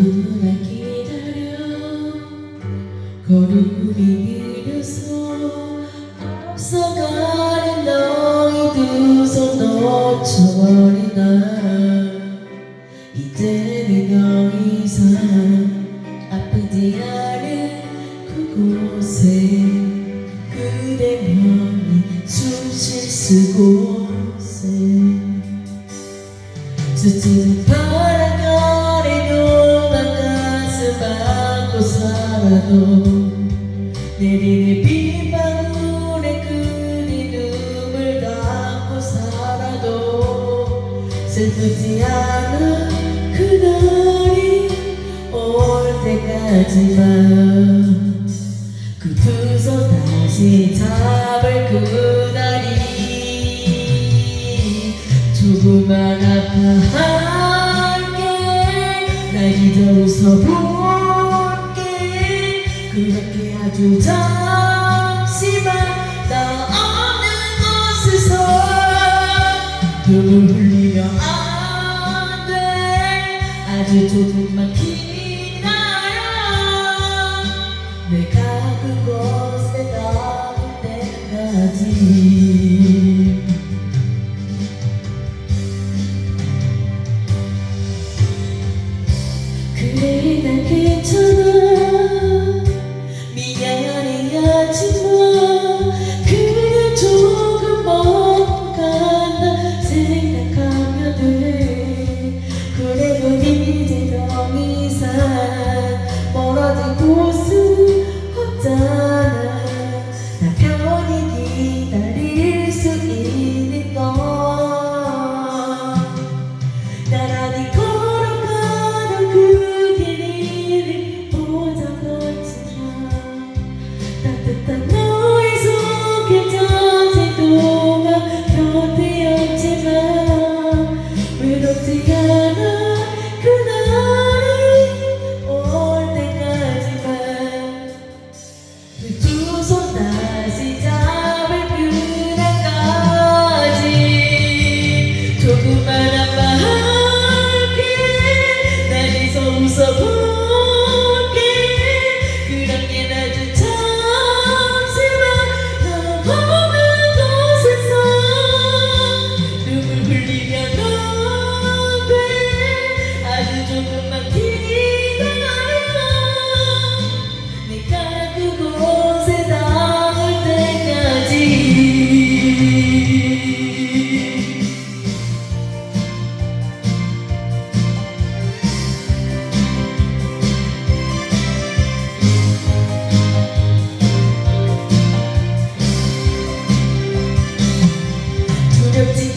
너무나 기다려 걸음이 느려서 앞서가는 너의 두손 놓쳐버린 나. 이제는 너의 사랑 아프지 않은 그곳에 그대면이 숨쉴 수 곳에. 스치는 바람 나도 내리는 빗방울에 그리움을 담고 살아도 슬프지 않아 그날이 올 때까지만 그 두 손 다시 잡을 그날이 조금만 아파할게 날 잊어서 두점심한 나 흘리면 안돼. 아주 조금만 기 da da da da give